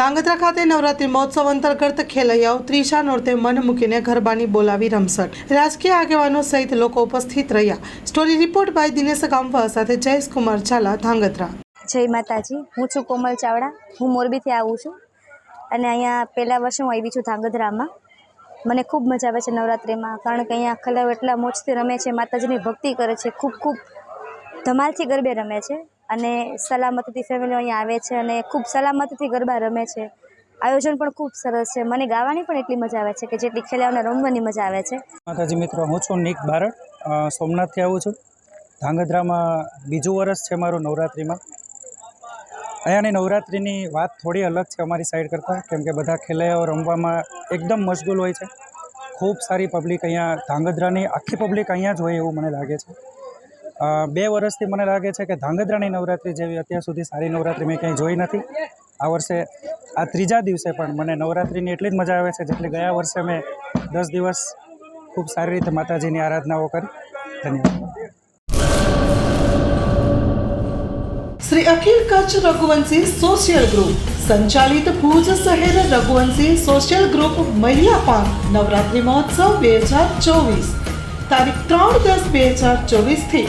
ધાંગધ્રા ખાતે નવરાત્રી મહોત્સવ અંતર્ગત ખેલૈયાઓ ત્રીજા નોરતે મન મૂકીને ગરબાની બોલાવી રમસટ રાજકીય આગેવાનો સહિત લોકો ઉપસ્થિત રહ્યા. Story report by Dinesh Gamva સાથે જયેશ કુમાર ઝાલા, ધાંગધ્રા. જય માતાજી. હું છું કોમલ ચાવડા. હું મોરબીથી આવું છું અને અહીંયા પહેલા વર્ષે હું આવી છું ધ્રાંગધ્રામાં મને ખૂબ મજા આવે છે નવરાત્રિમાં કારણ કે અહીંયા ખલાવ એટલા મોજથી રમે છે, માતાજીની ભક્તિ કરે છે, ખૂબ ખૂબ ધમાલથી ગરબે રમે છે. અને સલામતીથી ફેમિલી અહીંયા આવે છે અને ખૂબ સલામતીથી ગરબા રમે છે. આયોજન પણ ખૂબ સરસ છે. મને ગાવાની પણ એટલી મજા આવે છે કે જેટલી ખેલાઓને રમવાની મજા આવે છે. માતાજી મિત્રો, હું છું નિક બારડ. સોમનાથથી આવું છું. ધાંગધ્રામાં બીજું વર્ષ છે મારું નવરાત્રિમાં. અહીંયાની નવરાત્રિની વાત થોડી અલગ છે અમારી સાઈડ કરતાં, કેમ કે બધા ખેલૈયાઓ રમવામાં એકદમ મશગુલ હોય છે. ખૂબ સારી પબ્લિક અહીંયા, ધાંગધ્રાની આખી પબ્લિક અહીંયા જ હોય એવું મને લાગે છે. બે વર્ષથી મને લાગે છે કે ધાંગધ્રાની નવરાત્રિ જેવી અત્યાર સુધી સારી નવરાત્રિ મેં ક્યાંય જોઈ નથી. આ વર્ષે, આ ત્રીજા દિવસે પણ મને નવરાત્રિની એટલી જ મજા આવે છે જેટલી ગયા વર્ષે મેં દસ દિવસ ખૂબ સારી રીતે માતાજીની આરાધનાઓ કરી. ધન્યવાદ. શ્રી અખિલ કચ્છ રઘુવંશી સોશિયલ ગ્રુપ સંચાલિત ભુજ શહેર રઘુવંશી સોશિયલ ગ્રુપ મહિલા પાંખ નવરાત્રિ મહોત્સવ બે હજાર ચોવીસ. તારીખ ત્રણ દસ બે હજાર ચોવીસથી